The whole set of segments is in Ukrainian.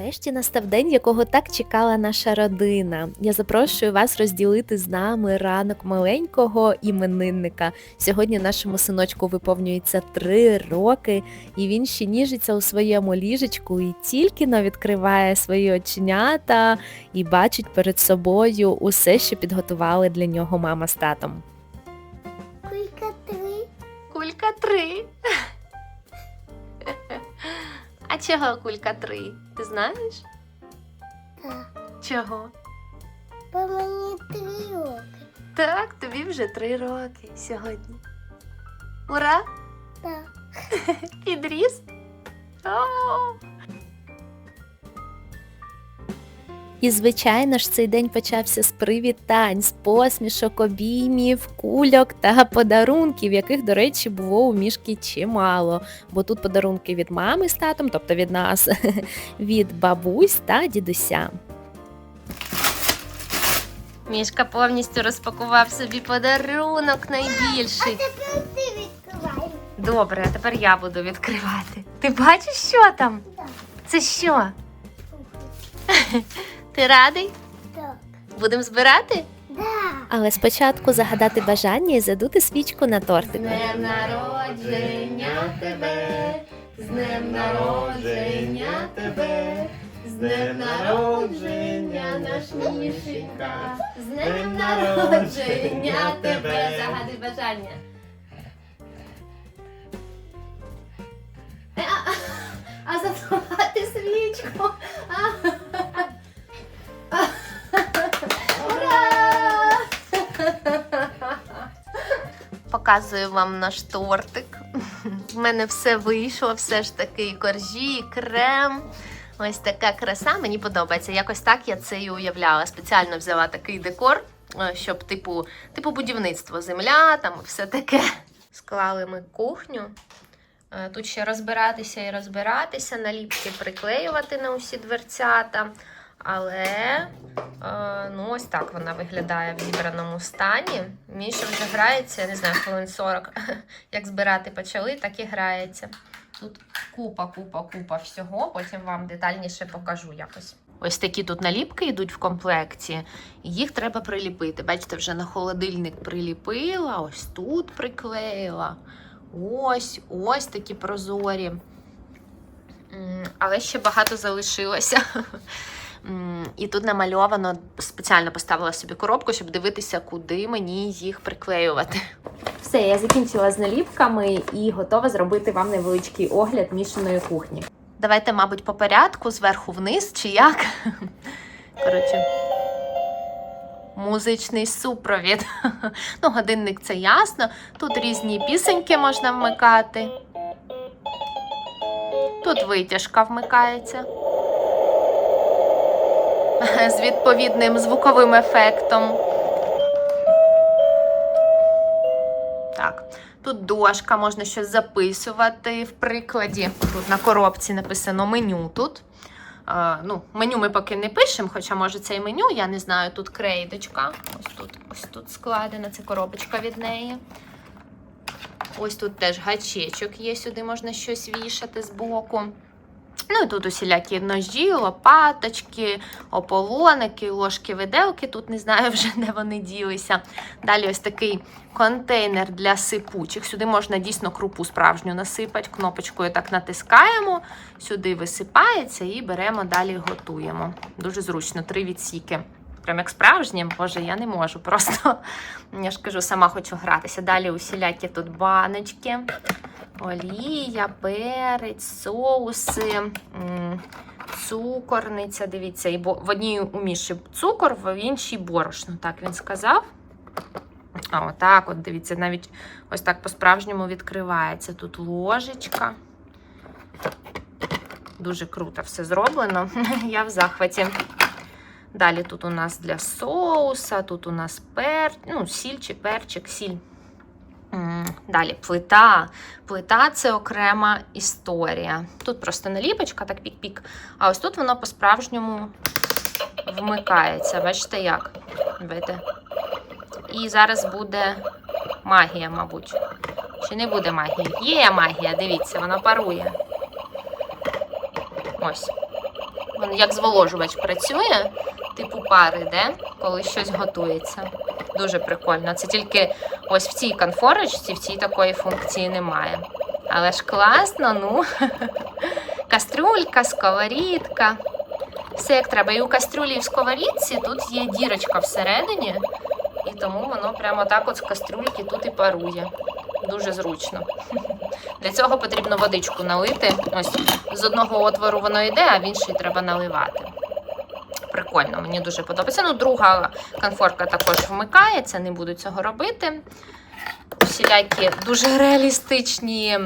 Нарешті настав день, якого так чекала наша родина. Я запрошую вас розділити з нами ранок маленького іменинника. Сьогодні нашому синочку виповнюється три роки, і він ще ніжиться у своєму ліжечку і тільки но відкриває свої оченята і бачить перед собою усе, що підготували для нього мама з татом. Кулька три. Кулька три. А чого кулька три? Ти знаєш? Так. Чого? Бо мені три роки. Так, тобі вже три роки сьогодні. Ура! Так. Підріс? О! І, звичайно ж, цей день почався з привітань, з посмішок, обіймів, кульок та подарунків, яких, до речі, було у мішки чимало. Бо тут подарунки від мами з татом, тобто від нас, від бабусь та дідуся. Мішка повністю розпакував собі подарунок найбільший. Тепер ти відкривай. Добре, а тепер я буду відкривати. Ти бачиш, що там? Так. Це що? Ти радий? Так. Будемо збирати? Да. Але спочатку загадати бажання і задути свічку на тортику. днем народження тебе, з днем народження тебе, з днем народження наш мішенька, з днем народження тебе. Загадай бажання. А задувати свічку. Ура! Показую вам наш тортик. В мене все вийшло, все ж таки і коржі, і крем. Ось така краса. Мені подобається. Якось так я це і уявляла. Спеціально взяла такий декор, е, щоб, типу, типу будівництво, земля, там все таке. Склали ми кухню. Е, Тут ще розбиратися і розбиратися, наліпки приклеювати на усі дверцята. Але е, ну ось так вона виглядає в зібраному стані. Міша вже грається, я не знаю, хвилин 40. Як збирати почали, так і грається. Тут купа, купа, купа всього. Потім вам детальніше покажу якось. Ось такі тут наліпки йдуть в комплекті, їх треба приліпити. Бачите, вже на холодильник приліпила, ось тут приклеїла. Ось, ось такі прозорі. Але ще багато залишилося. І тут намальовано, спеціально поставила собі коробку, щоб дивитися, куди мені їх приклеювати. Все, я закінчила з наліпками і готова зробити вам невеличкий огляд мішаної кухні. Давайте, мабуть, по порядку, зверху вниз чи як. Коротше, музичний супровід. Ну, годинник це ясно. Тут різні пісеньки можна вмикати. Тут витяжка вмикається. З відповідним звуковим ефектом. Так, тут дошка, можна щось записувати. В прикладі, тут на коробці написано меню тут. Е, ну, меню ми поки не пишемо, хоча може це і меню, я не знаю, тут крейдочка. Ось тут, ось тут складена, це коробочка від неї. Ось тут теж гачечок є, сюди можна щось вішати збоку. Ну і тут усілякі ножі, лопаточки, ополоники, ложки, виделки. Тут не знаю вже, де вони ділися. Далі ось такий контейнер для сипучих. Сюди можна дійсно крупу справжню насипати. Кнопочкою так натискаємо, сюди висипається і беремо далі готуємо. Дуже зручно, три відсіки. Прям як справжнє, боже, я не можу. Просто я ж кажу, сама хочу гратися. Далі усілякі тут баночки, олія, перець, соуси, цукорниця. Дивіться, і в одній у Міші цукор, в іншій борошно. Так він сказав. А отак, от дивіться, навіть ось так по-справжньому відкривається. Тут ложечка. Дуже круто все зроблено. Я в захваті. Далі тут у нас для соуса, тут у нас пер... ну, сіль чи перчик, сіль. Далі плита. Плита це окрема історія. Тут просто наліпочка, так пік-пік. А ось тут воно по-справжньому вмикається. Бачите як? Бачите? І зараз буде магія, мабуть. Чи не буде магії? Є магія, дивіться, вона парує. Ось. Він як зволожувач працює, типу пари, де, коли щось готується. Дуже прикольно. Це тільки ось в цій конфорочці, в цій такої функції немає. Але ж класно, ну. Кастрюлька, сковорідка. Все як треба. І у кастрюлі і в сковорідці тут є дірочка всередині, і тому воно прямо так от з кастрюльки тут і парує. Дуже зручно. Для цього потрібно водичку налити. Ось з одного отвору воно йде, а в інший треба наливати. Прикольно, мені дуже подобається. Ну, друга конфорка також вмикається, не буду цього робити. Всілякі дуже реалістичні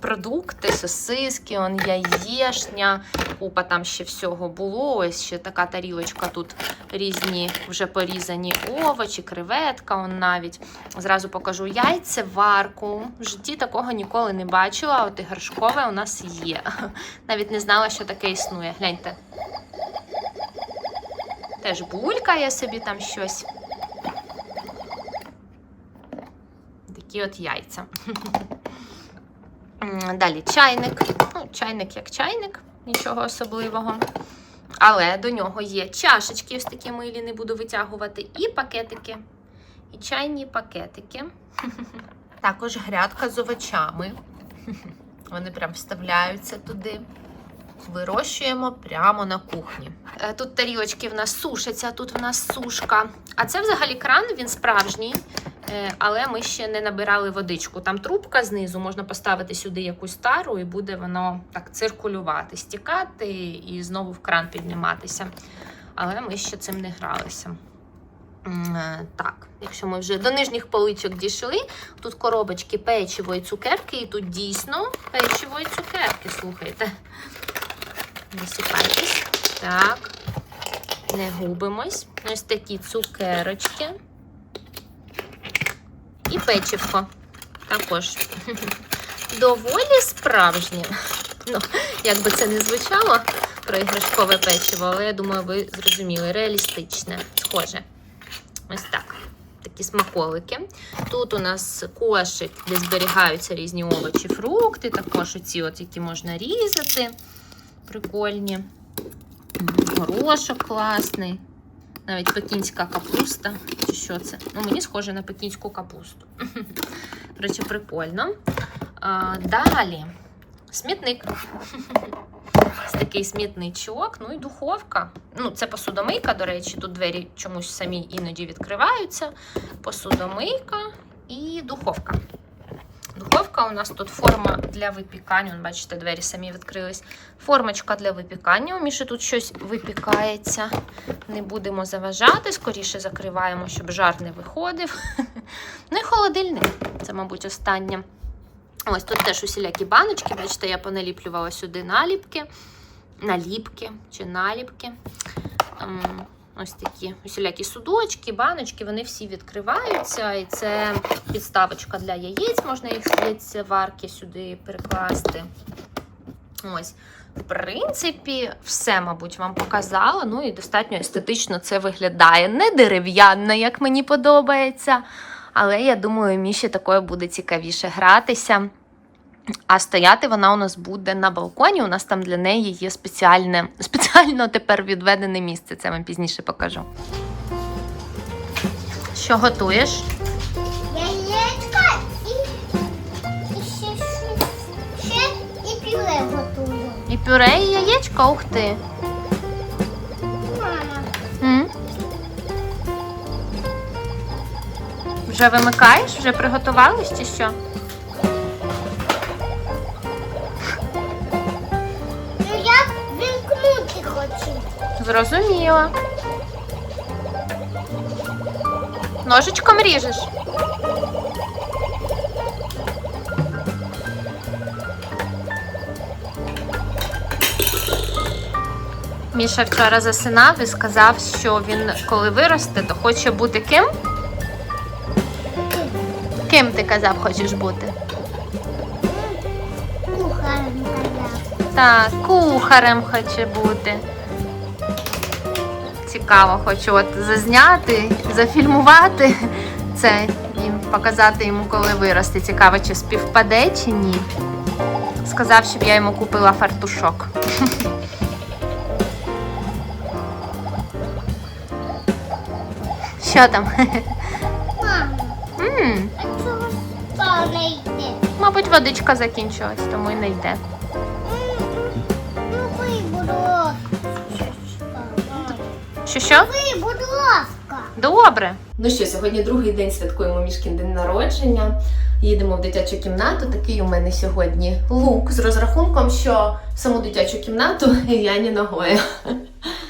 продукти, сосиски, он яєшня, купа там ще всього було. Ось ще така тарілочка, тут різні вже порізані овочі, креветка, он навіть. Зразу покажу яйце, варку. В житті такого ніколи не бачила. От і горшкове у нас є. Навіть не знала, що таке існує. Гляньте. Теж булькає собі там щось. Такі от яйця. Далі чайник. Ну, чайник як чайник, нічого особливого. Але до нього є чашечки, ось такі милі, не буду витягувати, і пакетики. І чайні пакетики. Також грядка з овочами. Вони прям вставляються туди. Вирощуємо прямо на кухні. Е, Тут тарілочки в нас сушаться, тут в нас сушка. А це взагалі кран, він справжній. Е, Але ми ще не набирали водичку. Там трубка знизу, можна поставити сюди якусь тару, і буде воно так циркулювати, стікати і знову в кран підніматися. Але ми ще цим не гралися. Е, Так, якщо ми вже до нижніх поличок дійшли, тут коробочки печиво і цукерки, і тут дійсно печиво і цукерки, слухайте. Висипайтесь. Так. Не губимось. Ось такі цукерочки. І печивко також. Доволі справжнє. Ну, як би це не звучало про іграшкове печиво, але я думаю, ви зрозуміли. Реалістичне, схоже. Ось так. Такі смаколики. Тут у нас кошик, де зберігаються різні овочі, фрукти, також оці, от, які можна різати. Прикольні. Горошок класний. Навіть пекінська капуста. Чи що це? Ну, мені схоже на пекінську капусту. Речі, прикольно. А, далі. Смітник. Ось такий смітничок. Ну і духовка. Ну, це посудомийка, до речі, тут двері чомусь самі іноді відкриваються. Посудомийка і духовка. Духовка у нас тут форма для випікання. Бачите, двері самі відкрились. Формочка для випікання. У Міші тут щось випікається. Не будемо заважати, скоріше закриваємо, щоб жар не виходив. Ну і холодильник. Це, мабуть, останнє. Ось тут теж усілякі баночки. Бачите, я поналіплювала сюди наліпки, наліпки чи наліпки. Ось такі усілякі судочки, баночки, вони всі відкриваються. І це підставочка для яєць, можна їх з яйцеварки сюди перекласти. Ось. В принципі, все, мабуть, вам показала. Ну і достатньо естетично це виглядає. Не дерев'яно, як мені подобається. Але я думаю, Міші такою буде цікавіше гратися. А стояти вона у нас буде на балконі. У нас там для неї є спеціальне, спеціально тепер відведене місце. Це вам пізніше покажу. Що готуєш? Яєчка і, і ще, ще, ще і пюре готую. І пюре, і яєчко, ух ти. Мама. М? Вже вимикаєш? Вже приготувались чи що? Зрозуміла. Ножичком ріжеш. Міша вчора засинав і сказав, що він, коли виросте, то хоче бути ким? Ким ти казав, хочеш бути? Кухарем казав. Так, кухарем хоче бути цікаво. Хочу от зазняти, зафільмувати це і показати йому, коли виросте. Цікаво, чи співпаде чи ні. Сказав, щоб я йому купила фартушок. Що там? Мама, а чого не йде? Мабуть, водичка закінчилась, тому і не йде. Що що? Ви, будь ласка. Добре. Ну що, сьогодні другий день святкуємо Мішкін день народження. Їдемо в дитячу кімнату. Такий у мене сьогодні лук з розрахунком, що в саму дитячу кімнату я не ногою.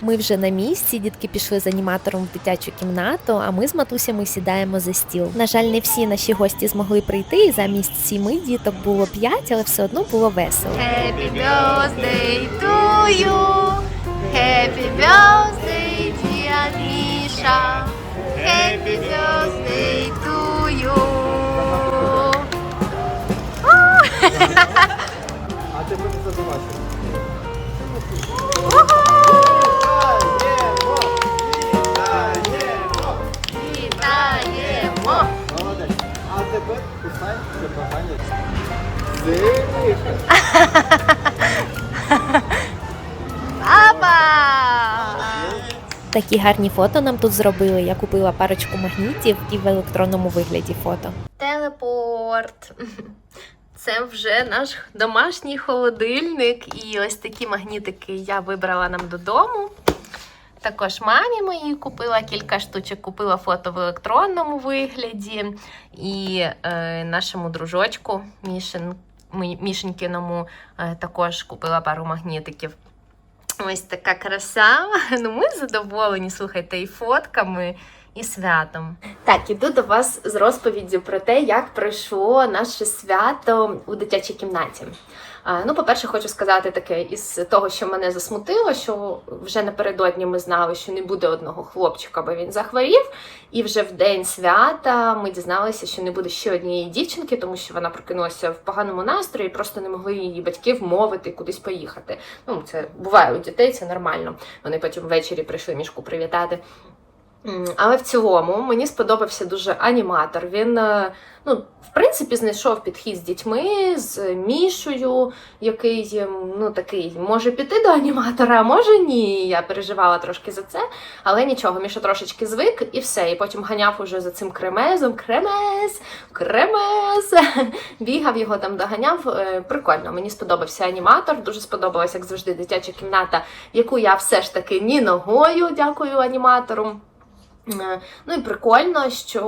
Ми вже на місці. Дітки пішли з аніматором в дитячу кімнату, а ми з матусями сідаємо за стіл. На жаль, не всі наші гості змогли прийти. і Замість сіми діток було п'ять, але все одно було весело. Happy birthday to you. Happy birthday, dear Misha. Happy birthday Такі гарні фото нам тут зробили. Я купила парочку магнітів і в електронному вигляді фото. Телепорт. Це вже наш домашній холодильник. І ось такі магнітики я вибрала нам додому. Також мамі моїй купила кілька штучок, купила фото в електронному вигляді. І е, нашому дружочку Мішин, Мі- е, також купила пару магнітиків. Ось така краса. Ну, ми задоволені, слухайте, і фотками, і святом. Так, іду до вас з розповіддю про те, як пройшло наше свято у дитячій кімнаті. Ну, по-перше, хочу сказати таке із того, що мене засмутило, що вже напередодні ми знали, що не буде одного хлопчика, бо він захворів. І вже в день свята ми дізналися, що не буде ще однієї дівчинки, тому що вона прокинулася в поганому настрої, і просто не могли її батьки вмовити кудись поїхати. Ну, це буває у дітей, це нормально. Вони потім ввечері прийшли мішку привітати. Але в цілому мені сподобався дуже аніматор. Він, е, ну, в принципі, знайшов підхід з дітьми, з Мішою, який ем, ну, такий може піти до аніматора, а може ні. Я переживала трошки за це. Але нічого, Міша трошечки звик і все. І потім ганяв уже за цим кремезом. Кремез, кремез. Бігав його там, доганяв. Е, Прикольно, мені сподобався аніматор. Дуже сподобалася, як завжди, дитяча кімната, яку я все ж таки ні ногою, дякую аніматору. Е, Ну і прикольно, що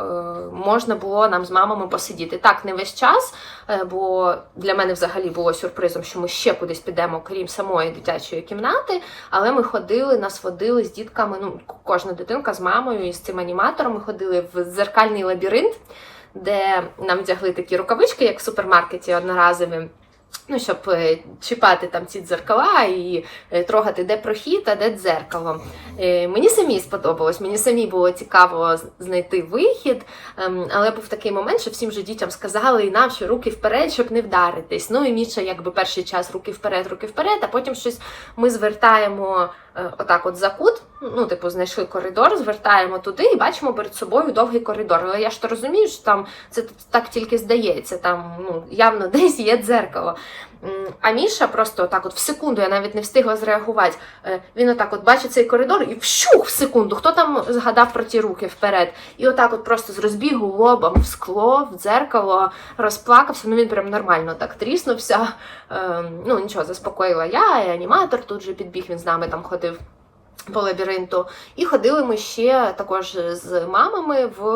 е, можна було нам з мамами посидіти. Так, не весь час, е, бо для мене взагалі було сюрпризом, що ми ще кудись підемо, крім самої дитячої кімнати. Але ми ходили, нас водили з дітками. Ну, кожна дитинка з мамою і з цим аніматором. Ми ходили в дзеркальний лабіринт, де нам вдягли такі рукавички, як в супермаркеті одноразові. Ну, щоб е, чіпати там ці дзеркала і е, трогати, де прохід, а де дзеркало. Е, Мені самі сподобалось, мені самі було цікаво знайти вихід, ем, але був такий момент, що всім же дітям сказали і нам, що руки вперед, щоб не вдаритись. Ну і Міша, якби перший час руки вперед, руки вперед, а потім щось ми звертаємо отак от за кут. Ну, типу, знайшли коридор, звертаємо туди і бачимо перед собою довгий коридор. Але я ж то розумію, що там це так тільки здається, там ну явно десь є дзеркало. А Міша просто так от в секунду, я навіть не встигла зреагувати. Е, Він отак от бачить цей коридор і вщух в секунду. Хто там згадав про ті руки вперед? І отак, от просто з розбігу лобом в скло, в дзеркало, розплакався. Ну він прям нормально так тріснувся. Е, Ну нічого, заспокоїла я, і аніматор тут же підбіг, він з нами там ходив. По лабіринту, і ходили ми ще також з мамами в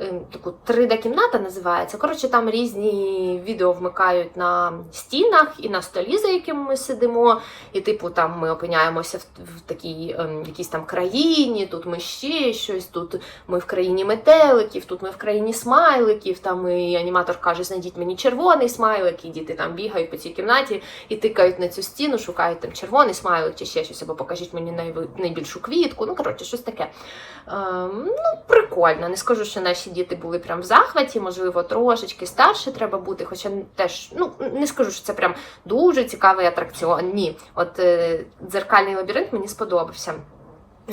е, таку 3D-кімната називається. Коротше, там різні відео вмикають на стінах і на столі, за яким ми сидимо. І, типу, там ми опиняємося в, такій ем, якійсь там країні, тут ми ще щось, тут ми в країні метеликів, тут ми в країні смайликів. Там і аніматор каже, знайдіть мені червоний смайлик, і діти там бігають по цій кімнаті і тикають на цю стіну, шукають там червоний смайлик чи ще щось, або покажіть мені найбільшу квітку. Ну, коротше, щось таке. Ем, ну, прикольно. Не скажу, що наші діти були прям в захваті, можливо, трошечки старше треба бути, хоча теж ну, не скажу, що це прям дуже цікавий атракціон. Ні. От е, дзеркальний лабіринт мені сподобався.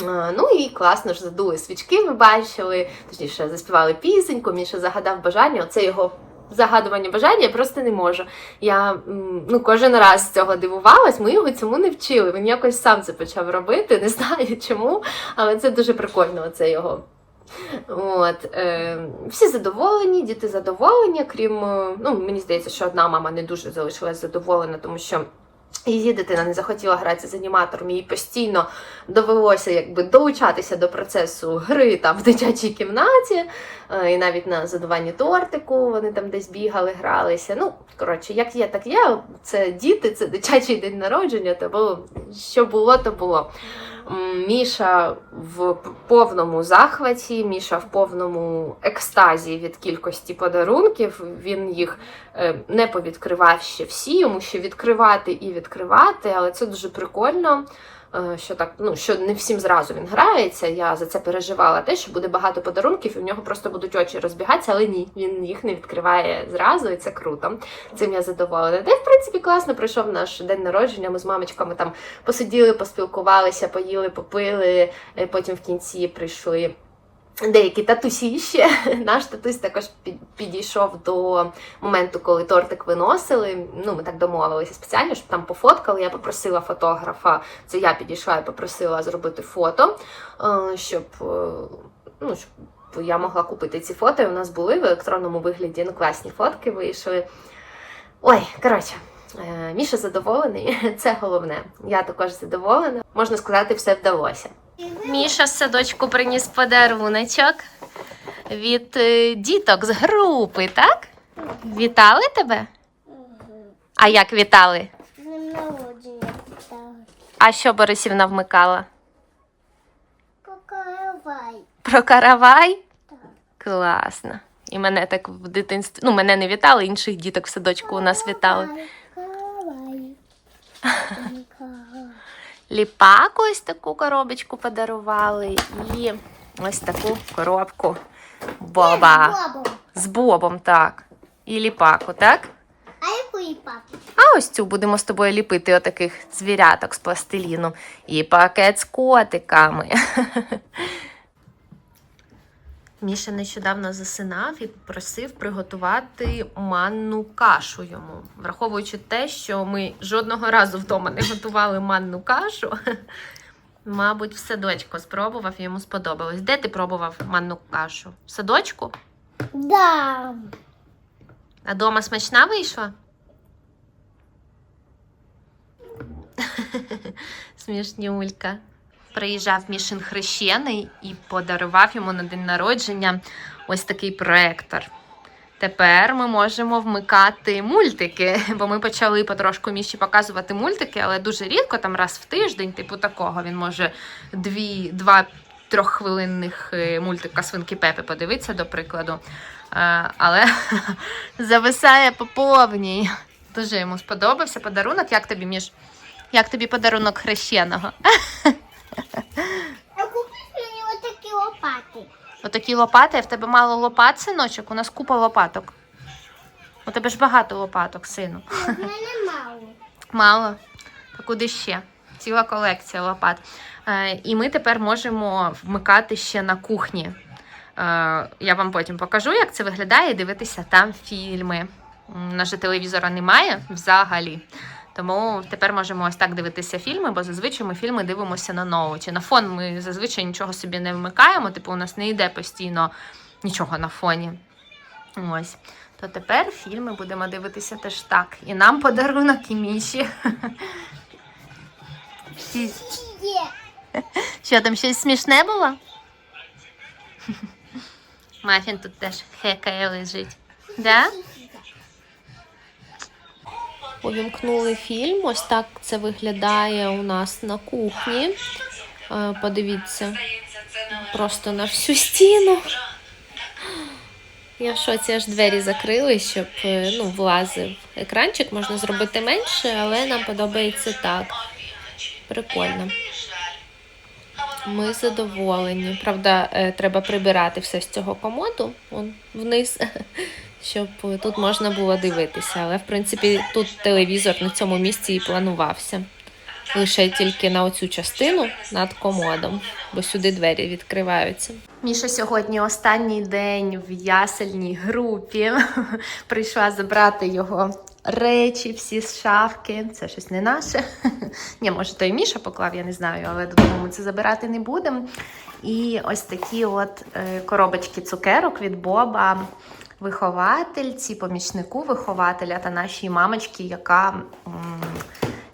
Е, Ну і класно ж задули свічки, ви бачили, точніше, заспівали пісеньку, Міша загадав бажання. Оце його загадування бажання, я просто не можу. Я ну, кожен раз з цього дивувалась, ми його цьому не вчили. Він якось сам це почав робити, не знаю чому, але це дуже прикольно, це його. От, е, всі задоволені, діти задоволені, крім, е, ну, мені здається, що одна мама не дуже залишилась задоволена, тому що її дитина не захотіла гратися з аніматором, їй постійно довелося якби долучатися до процесу гри там в дитячій кімнаті, е, і навіть на задуванні тортику вони там десь бігали, гралися. Ну, коротше, як є, так є. Це діти, це дитячий день народження, тому що було, то було. Міша в повному захваті, Міша в повному екстазі від кількості подарунків. Він їх е, не повідкривав ще всі, йому ще відкривати і відкривати, але це дуже прикольно. Е, Що так, ну що не всім зразу він грається. Я за це переживала те, що буде багато подарунків, і в нього просто будуть очі розбігатися, але ні, він їх не відкриває зразу, і це круто. Цим я задоволена. Де, в принципі класно пройшов наш день народження. Ми з мамочками там посиділи, поспілкувалися, поїли, попили. е, Потім в кінці прийшли. Деякі татусі ще. Наш татусь також підійшов до моменту, коли тортик виносили. Ну, ми так домовилися спеціально, щоб там пофоткали. Я попросила фотографа, це я підійшла і попросила зробити фото, е, щоб, е, ну, щоб я могла купити ці фото. І у нас були в електронному вигляді. Ну, класні фотки вийшли. Ой, коротше. е, Міша задоволений, це головне. Я також задоволена. Можна сказати, все вдалося. Міша з садочку приніс подаруночок від е, діток з групи, так? Вітали тебе? А як вітали? З днем народження питали. А що Борисівна вмикала? Покаравай. Про каравай? Так. Класно. І мене так в дитинстві. Ну, мене не вітали, інших діток в садочку у нас вітали. Каравай. Каравай. Ліпаку ось таку коробочку подарували і ось таку коробку Боба. З Бобом, так. І ліпаку, так? А яку ліпаку? А ось цю будемо з тобою ліпити отаких звіряток з пластиліну. І пакет з котиками. Міша нещодавно засинав і попросив приготувати манну кашу йому. Враховуючи те, що ми жодного разу вдома не готували манну кашу. Мабуть, в садочку спробував, йому сподобалось. Де ти пробував манну кашу? В садочку? Да. А дома смачна вийшла? Смішнюлька. Приїжджав Мішин хрещений і подарував йому на день народження ось такий проектор. Тепер ми можемо вмикати мультики, бо ми почали потрошку Міші показувати мультики, але дуже рідко, там раз в тиждень, типу такого. Він може дві, два трьоххвилинних е, мультика свинки Пепи подивитися, до прикладу. Е, Але зависає по повній. Дуже йому сподобався подарунок. Як тобі, Міш? Як тобі подарунок хрещеного? А купиш мені отакі лопати. Отакі лопати, а в тебе мало лопат, синочок? У нас купа лопаток. У тебе ж багато лопаток, сину. В мене мало. Мало. Та куди ще? Ціла колекція лопат. Е, і ми тепер можемо вмикати ще на кухні. Е, я вам потім покажу, як це виглядає, і дивитися там фільми. У нас же телевізора немає взагалі. Тому тепер можемо ось так дивитися фільми, бо зазвичай ми фільми дивимося на ноуті. На фон ми зазвичай нічого собі не вмикаємо, типу у нас не йде постійно нічого на фоні. Ось. То тепер фільми будемо дивитися теж так. І нам подарунок, і Міші. Що там щось смішне було? Мафін тут теж хекає лежить. Да? Увімкнули фільм. Ось так це виглядає у нас на кухні. Е, Подивіться, просто на всю стіну. Я в шоці аж двері закрили, щоб е, ну, влазив екранчик. Можна зробити менше, але нам подобається так. Прикольно. Ми задоволені. Правда, е, треба прибирати все з цього комоду вон, вниз, щоб е, тут можна було дивитися. Але, в принципі, тут телевізор на цьому місці і планувався. лише тільки на оцю частину над комодом, бо сюди двері відкриваються. Міша сьогодні останній день в ясельній групі. Прийшла забрати його речі, всі з шафки. Це щось не наше. Ні, може, то і Міша поклав, я не знаю, але додому ми це забирати не будемо. І ось такі от е, коробочки цукерок від Боба. Виховательці, помічнику вихователя та нашій мамочці, яка,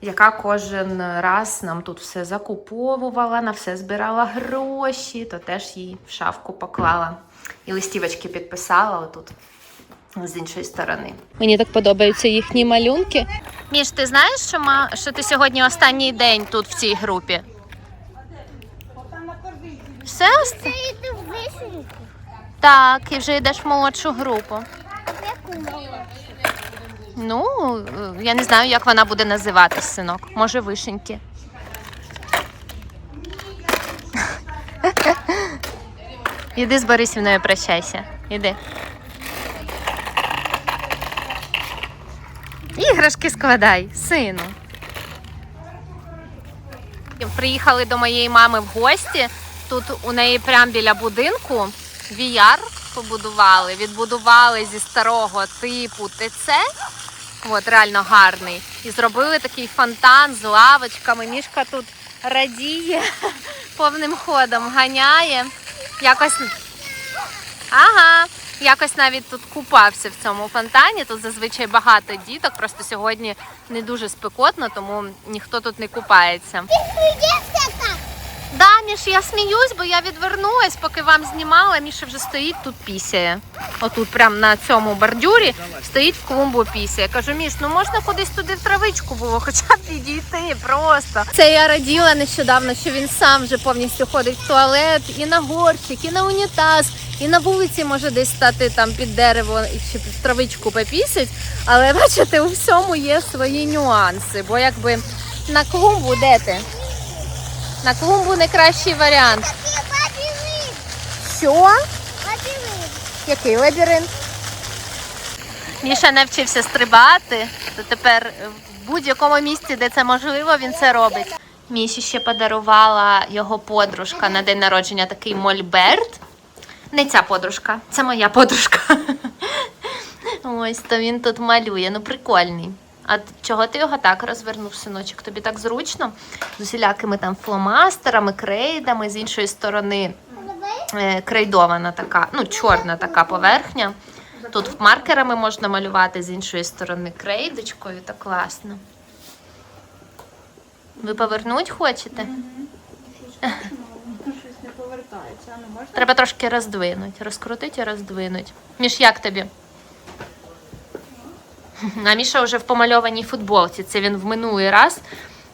яка кожен раз нам тут все закуповувала, на все збирала гроші, то теж їй в шафку поклала. І листівочки підписала отут з іншої сторони. Мені так подобаються їхні малюнки. Міш, ти знаєш, що, ма... що ти сьогодні останній день тут в цій групі? Все? Вишеньку. Так, і вже йдеш в молодшу групу. Ну, е, я не знаю, як вона буде називатись, синок. Може, вишеньки. Іди з Борисівною прощайся. Іди. Іграшки складай, сину. Приїхали до моєї мами в гості. Тут у неї прямо біля будинку VR побудували. Відбудували зі старого типу ТЦ. От, реально гарний. І зробили такий фонтан з лавочками. Мішка тут радіє, повним ходом ганяє. Якось. Ага. Якось навіть тут купався в цьому фонтані. Тут зазвичай багато діток. Просто сьогодні не дуже спекотно, тому ніхто тут не купається. Да, Міш, я сміюсь, бо я відвернулась, поки вам знімала. Міша вже стоїть тут пісяє. Отут, прямо на цьому бордюрі, стоїть в клумбу пісяє. Кажу, Міш, ну можна кудись туди в травичку було, хоча б підійти просто. Це я раділа нещодавно, що він сам вже повністю ходить в туалет, і на горщик, і на унітаз, і на вулиці може десь стати там під дерево чи в травичку попісять. Але бачите, у всьому є свої нюанси. Бо якби на клумбу де ти? На клумбу не кращий варіант. Лабіринт. Що? Лабіринт. Який лабіринт? Міша навчився стрибати, то тепер в будь-якому місці, де це можливо, він це робить. Міші ще подарувала його подружка на день народження такий мольберт. Не ця подружка, це моя подружка. Ось то він тут малює. Ну прикольний. А чого ти його так розвернув, синочок? Тобі так зручно? З усілякими там фломастерами, крейдами, з іншої сторони е, крейдована така, ну, чорна така поверхня. Тут маркерами можна малювати з іншої сторони крейдочкою, так класно. Ви повернуть хочете? Щось не повертається, ну? Треба трошки роздвинути, розкрутити і роздвинути. Міш, як тобі? А Міша вже в помальованій футболці. Це він в минулий раз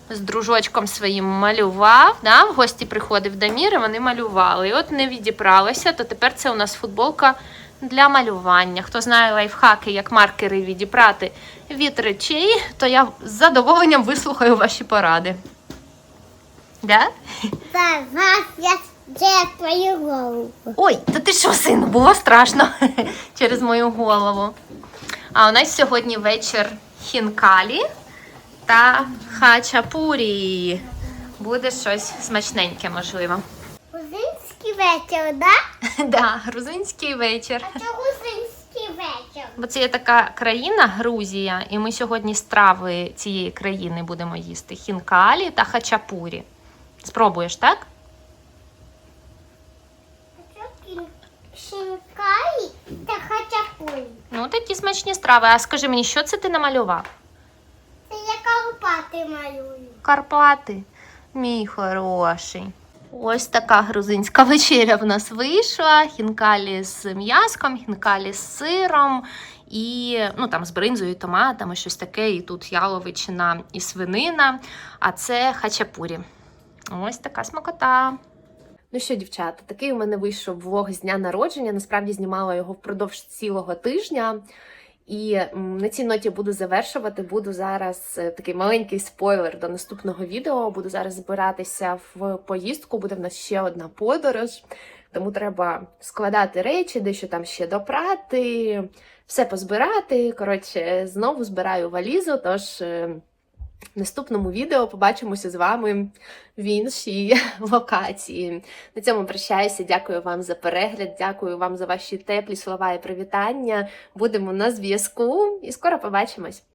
з дружочком своїм малював. Да? В гості приходив Дамір, і вони малювали. І от не відібралося, то тепер це у нас футболка для малювання. Хто знає лайфхаки, як маркери відібрати від речей, то я з задоволенням вислухаю ваші поради. Да? Так, я твою голову. Ой, та ти що, сину, було страшно через мою голову. А у нас сьогодні вечір хінкалі та хачапурі. Буде щось смачненьке, можливо. Грузинський вечір, да? Да, грузинський вечір. Це грузинський вечір. Бо це є така країна Грузія, і ми сьогодні страви цієї країни будемо їсти: хінкалі та хачапурі. Спробуєш, так? Шинкай та хачапурі. Ну, такі смачні страви. А скажи мені, що це ти намалював? Це я карпати малюю. Карпати, мій хороший. Ось така грузинська вечеря в нас вийшла. Хінкалі з м'яском, хінкалі з сиром і ну там з бринзою, томатами, щось таке. І тут яловичина і свинина. А це хачапурі. Ось така смакота. Ну що, дівчата, такий у мене вийшов влог з дня народження. Насправді знімала його впродовж цілого тижня. І на цій ноті буду завершувати. Буду зараз е, такий маленький спойлер до наступного відео. Буду зараз збиратися в поїздку. Буде в нас ще одна подорож. Тому треба складати речі, дещо там ще допрати, все позбирати. Коротше, знову збираю валізу. Тож е, В наступному відео побачимося з вами в іншій локації. На цьому прощаюся. Дякую вам за перегляд, дякую вам за ваші теплі слова і привітання. Будемо на зв'язку і скоро побачимось.